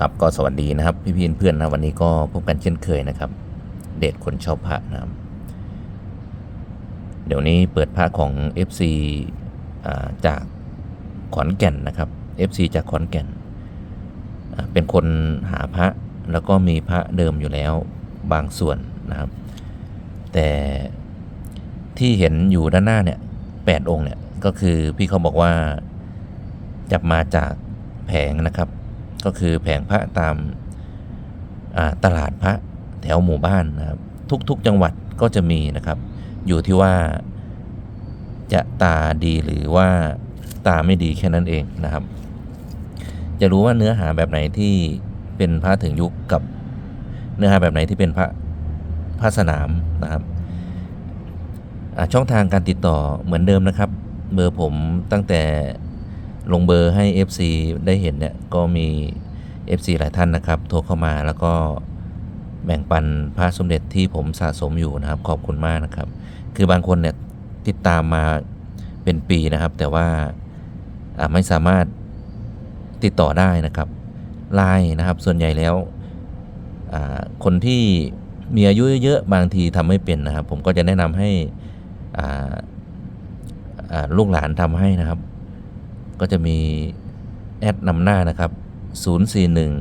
ครับก็สวัสดีนะครับพี่พี่เพื่อนๆนะวันนี้ก็พบกันเช่นเคยนะครับ เดทคนชอบพระนะครับเดี๋ยวนี้เปิดพระของ FC อาจากขอนแก่นนะครับ FC จากขอนแก่น เป็นคนหาพระแล้วก็มีพระเดิมอยู่แล้วบางส่วนนะครับ แต่ที่เห็นอยู่ด้านหน้าเนี่ยแปดองค์เนี่ยก็คือพี่เขาบอกว่าจับมาจากแผงนะครับ ก็คือแผงพระตามาตลาดพระแถวหมู่บ้านนะครับทุกๆจังหวัดก็จะมีนะครับ อยู่ที่ว่าจะตาดีหรือว่าตาไม่ดีแค่นั้นเองนะครับ จะรู้ว่าเนื้อหาแบบไหนที่เป็นพระถึงยุคกับเนื้อหาแบบไหนที่เป็นพระพระสนามนะครับช่องทางการติดต่อเหมือนเดิมนะครับ เบอร์ผมตั้งแต่ ลงเบอร์ให้ FC ได้เห็นเนี่ยก็มี FC หลายท่านนะครับโทรเข้ามาแล้วก็แบ่งปันพระสมเด็จที่ผมสะสมอยู่นะครับ ขอบคุณมากนะครับ คือบางคนเนี่ยติดตามมาเป็นปีนะครับ แต่ว่าไม่สามารถติดต่อได้นะครับไลน์นะครับ ส่วนใหญ่แล้วคนที่มีอายุเยอะๆบางทีทำไม่เป็นนะครับ ผมก็จะแนะนำให้ลูกหลานทำให้นะครับ ก็จะมีแอดนำหน้านะครับ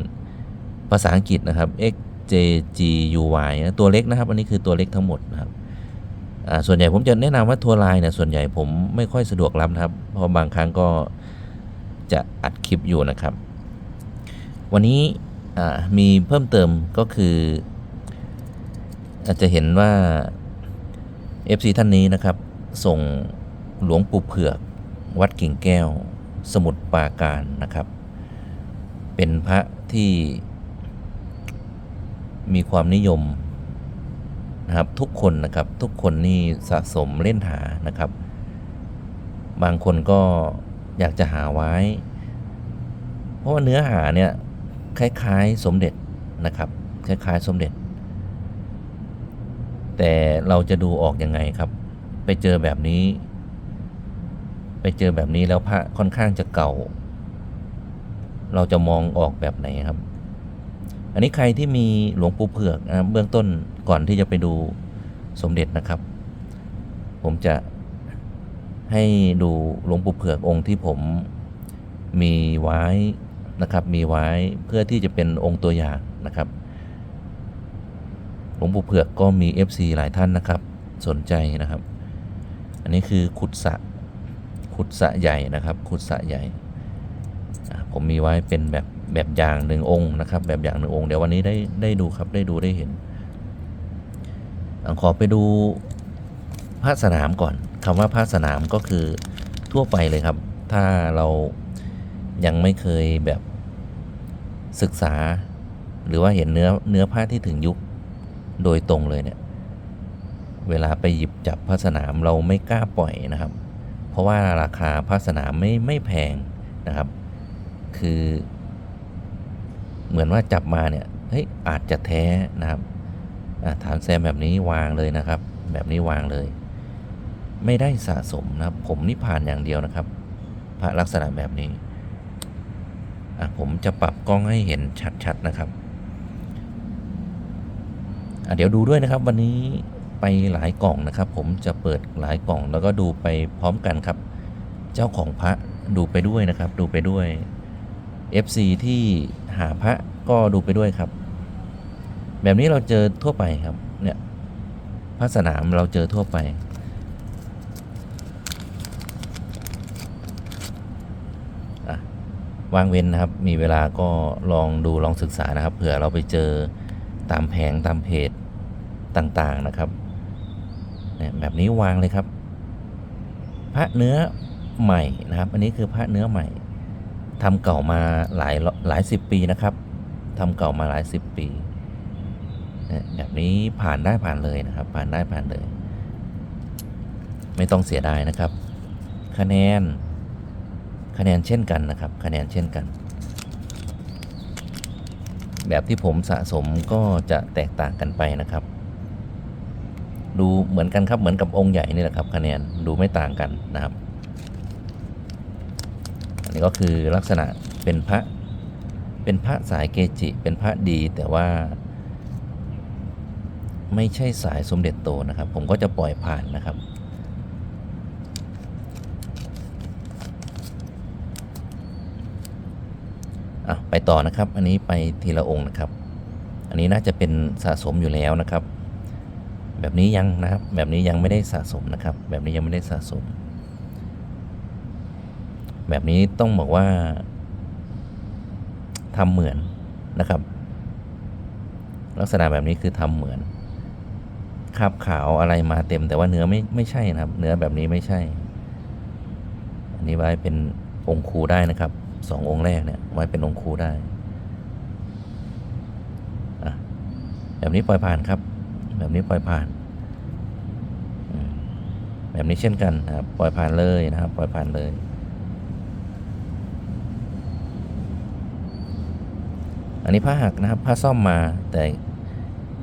041 ภาษาอังกฤษนะครับ x j g u y ตัวเล็กนะครับ อันนี้คือตัวเล็กทั้งหมดนะครับส่วนใหญ่ผมจะแนะนำว่าทัวร์ไลน์เนี่ยส่วนใหญ่ผมไม่ค่อยสะดวกรับนะครับ เพราะบางครั้งก็จะอัดคลิปอยู่นะครับ วันนี้มีเพิ่มเติมก็คือ อาจจะเห็นว่า FC ท่านนี้นะครับ ส่งหลวงปู่เผือก วัดกิ่งแก้ว สมุทรปราการนะครับ เป็นพระที่มีความนิยมนะครับทุกคนนะครับทุกคนนี่สะสมเล่นหานะครับ บางคนก็อยากจะหาไว้ เพราะว่าเนื้อหาเนี่ยคล้ายๆสมเด็จนะครับคล้ายๆสมเด็จ แต่เราจะดูออกยังไงครับ ไปเจอแบบนี้ เจอแบบนี้แล้วพระค่อนข้างจะเก่า เราจะมองออกแบบไหนครับ อันนี้ใครที่มีหลวงปู่เผือกนะเบื้องต้นก่อนที่จะไปดูสมเด็จนะครับ ผมจะให้ดูหลวงปู่เผือกองค์ที่ผมมีไว้นะครับ มีไว้เพื่อที่จะเป็นองค์ตัวอย่างนะครับหลวงปู่เผือกก็มี FC หลายท่านนะครับ สนใจนะครับ อันนี้คือขุดสระ ขุดสะใหญ่นะครับ ขุดสะใหญ่ ผมมีไว้เป็นแบบแบบอย่างหนึ่งองค์นะครับ แบบอย่างหนึ่งองค์เดี๋ยววันนี้ได้ได้ดูครับได้ดูได้เห็นขอไปดูพระสนามก่อนคำว่าพระสนามก็คือทั่วไปเลยครับ ถ้าเรายังไม่เคยแบบศึกษา หรือว่าเห็นเนื้อเนื้อผ้าที่ถึงยุคโดยตรงเลยเนี่ย เวลาไปหยิบจับพระสนามเราไม่กล้าปล่อยนะครับ ราะว่าราคาพระสนามไม่ไม่แพงนะครับ คือ เหมือนว่าจับมาเนี่ยเฮ้ยอาจจะแท้นะครับฐานแซมแบบนี้วางเลยนะครับ แบบนี้วางเลย ไม่ได้สะสมนะครับ ผมนี่ผ่านอย่างเดียวนะครับพระลักษณะแบบนี้ผมจะปรับกล้องให้เห็นชัดๆนะครับเดี๋ยวดูด้วยนะครับวันนี้ ไปหลายกล่องนะครับ ผมจะเปิดหลายกล่องแล้วก็ดูไปพร้อมกันครับ เจ้าของพระดูไปด้วยนะครับ ดูไปด้วย FC ที่หาพระก็ดูไปด้วยครับ แบบนี้เราเจอทั่วไปครับเนี่ยพระสนามเราเจอทั่วไปอะวางเว้นนะครับ มีเวลาก็ลองดูลองศึกษานะครับ เผื่อเราไปเจอตามแผงตามเพจต่างๆนะครับ แบบนี้วางเลยครับ พระเนื้อใหม่นะครับ อันนี้คือพระเนื้อใหม่ทำเก่ามาหลายหลายสิบปีนะครับทำเก่ามาหลายสิบปีแบบนี้ผ่านได้ผ่านเลยนะครับ ผ่านได้ผ่านเลย ไม่ต้องเสียดายนะครับ คะแนน คะแนนเช่นกันนะครับ คะแนนเช่นกัน แบบที่ผมสะสมก็จะแตกต่างกันไปนะครับ ดูเหมือนกันครับเหมือนกับองค์ใหญ่นี่แหละครับคะแนนดูไม่ต่างกันนะครับ อันนี้ก็คือลักษณะเป็นพระเป็นพระสายเกจิ เป็นพระดีแต่ว่า ไม่ใช่สายสมเด็จโตนะครับ ผมก็จะปล่อยผ่านนะครับอะไปต่อนะครับ อันนี้ไปทีละองค์นะครับ อันนี้น่าจะเป็นสะสมอยู่แล้วนะครับ แบบนี้ยังนะครับ แบบนี้ยังไม่ได้สะสมนะครับ แบบนี้ยังไม่ได้สะสม แบบนี้ต้องบอกว่าทำเหมือนนะครับ ลักษณะแบบนี้คือทำเหมือนคาบขาวอะไรมาเต็ม แต่ว่าเนื้อไม่ไม่ใช่นะครับ เนื้อแบบนี้ไม่ใช่ อันนี้ไว้เป็นองค์ครูได้นะครับสององค์แรกเนี่ยไว้เป็นองค์ครูได้แบบนี้ปล่อยผ่านครับ แบบนี้ปล่อยผ่าน แบบนี้เช่นกันนะครับปล่อยผ่านเลยนะครับ ปล่อยผ่านเลย อันนี้ผ้าหักนะครับ ผ้าซ่อมมาแต่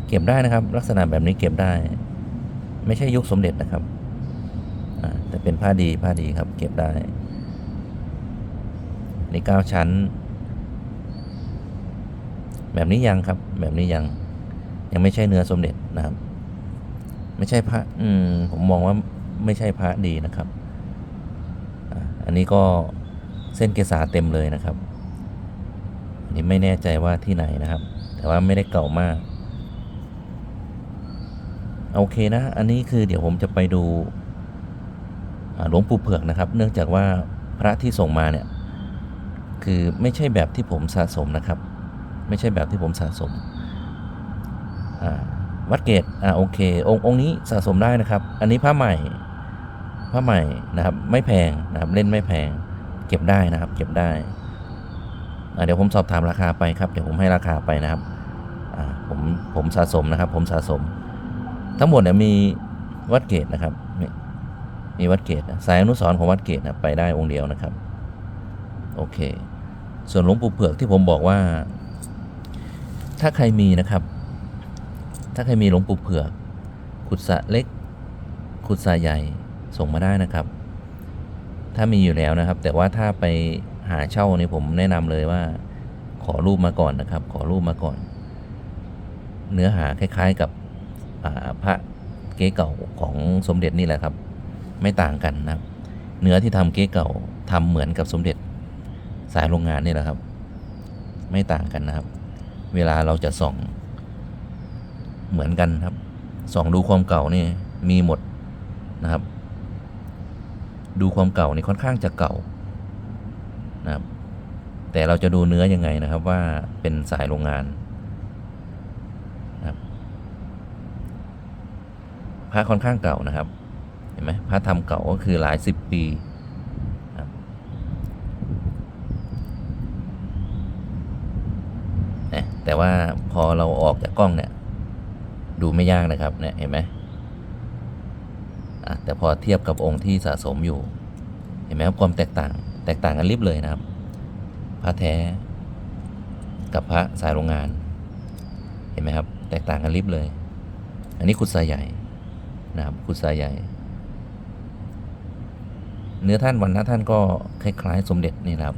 เก็บได้นะครับ ลักษณะแบบนี้เก็บได้ ไม่ใช่ยุคสมเด็จนะครับแต่เป็นผ้าดีผ้าดีครับ เก็บได้นี่เก้าชั้น แบบนี้ยังครับ แบบนี้ยัง ยังไม่ใช่เนื้อสมเด็จนะครับ ไม่ใช่พระอืมผมมองว่าไม่ใช่พระดีนะครับ อันนี้ก็เส้นเกษาเต็มเลยนะครับอันนี้ไม่แน่ใจว่าที่ไหนนะครับ แต่ว่าไม่ได้เก่ามากโอเคนะ อันนี้คือเดี๋ยวผมจะไปดูหลวงปู่เผือกนะครับ เนื่องจากว่าพระที่ส่งมาเนี่ยคือไม่ใช่แบบที่ผมสะสมนะครับ ไม่ใช่แบบที่ผมสะสม วัดเกตอ่าโอเค องค์องค์นี้สะสมได้นะครับ อันนี้ผ้าใหม่ผ้าใหม่นะครับไม่แพงนะครับเล่นไม่แพง เก็บได้นะครับ เก็บได้อ่าเดี๋ยวผมสอบถามราคาไปครับเดี๋ยวผมให้ราคาไปนะครับอ่าผมผมสะสมนะครับ ผมสะสม ทั้งหมดเนี่ยมีวัดเกตนะครับมีวัดเกตสายอนุสรของวัดเกตนะไปได้องค์เดียวนะครับ โอเค ส่วนหลวงปู่เผือกที่ผมบอกว่า ถ้าใครมีนะครับ ถ้าใครมีหลวงปู่เผือกขุดสะเล็ก ขุดสะใหญ่ส่งมาได้นะครับ ถ้ามีอยู่แล้วนะครับ แต่ว่าถ้าไปหาเช่านี่ผมแนะนำเลยว่า ขอรูปมาก่อนนะครับ ขอรูปมาก่อน เนื้อหาคล้าย ๆกับพระเก๊เก่าของสมเด็จนี่แหละครับ ไม่ต่างกันนะครับ เนื้อที่ทำเก๊เก่าทำเหมือนกับสมเด็จสายโรงงานนี่แหละครับ ไม่ต่างกันนะครับ เวลาเราจะส่อง เหมือนกันครับส่องดูความเก่านี่มีหมดนะครับ ดูความเก่านี่ค่อนข้างจะเก่านะครับ แต่เราจะดูเนื้อยังไงนะครับว่าเป็นสายโรงงานนะครับพระค่อนข้างเก่านะครับ เห็นไหมพระทำเก่าก็คือหลายสิบปีครับเอ๊ะแต่ว่าพอเราออกจากกล้องเนี่ย ดูไม่ยากนะครับเนี่ยเห็นไหมแต่พอเทียบกับองค์ที่สะสมอยู่ เห็นไหมครับความแตกต่าง แตกต่างกันลิบเลยนะครับ พระแท้ กับพระสายโรงงาน เห็นไหมครับ แตกต่างกันลิบเลย อันนี้ขุดทรายใหญ่นะครับขุดทรายใหญ่ เนื้อท่านวันน้าท่านก็คล้ายๆ สมเด็จนี่นะครับ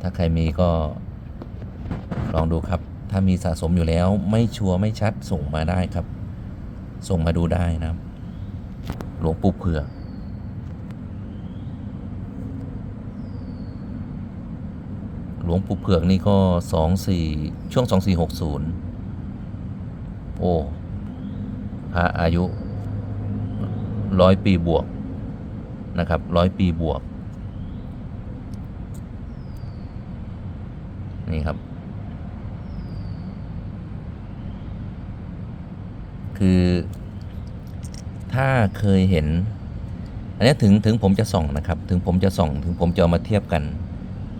ถ้าใครมีก็ ลองดูครับ ถ้ามีสะสมอยู่แล้วไม่ชัวร์ไม่ชัดส่งมาได้ครับ ส่งมาดูได้นะหลวงปู่เผือกหลวงปู่เผือกนี่ก็สองสี่ช่วงสองสี่หกศูนย์โอ้พระอายุร้อยปีบวกนะครับร้อยปีบวก นี่ครับ คือถ้าเคยเห็น อันนี้ถึงถึงผมจะส่องนะครับ ถึงผมจะส่อง ถึงผมจะามาเทียบกัน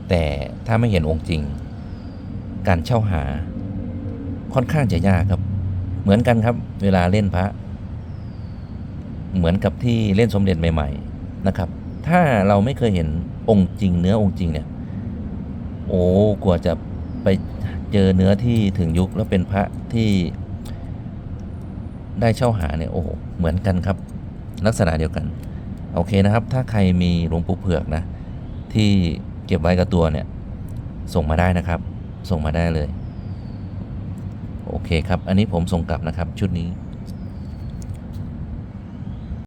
แต่ถ้าไม่เห็นองค์จริง การเช่าหาค่อนข้างจะยากครับ เหมือนกันครับ เวลาเล่นพระ เหมือนกับที่เล่นสมเด็จใหม่ ๆนะครับ ถ้าเราไม่เคยเห็นองค์จริง เนื้อองค์จริงเนี่ย โอ้กว่าจะไปเจอเนื้อที่ถึงยุคแล้วเป็นพระที่ ได้เช่าหาเนี่ยโอ้โหเหมือนกันครับ ลักษณะเดียวกัน โอเคนะครับ ถ้าใครมีหลวงปู่เผือกนะ ที่เก็บไว้กับตัวเนี่ย ส่งมาได้นะครับ ส่งมาได้เลย โอเคครับ อันนี้ผมส่งกลับนะครับชุดนี้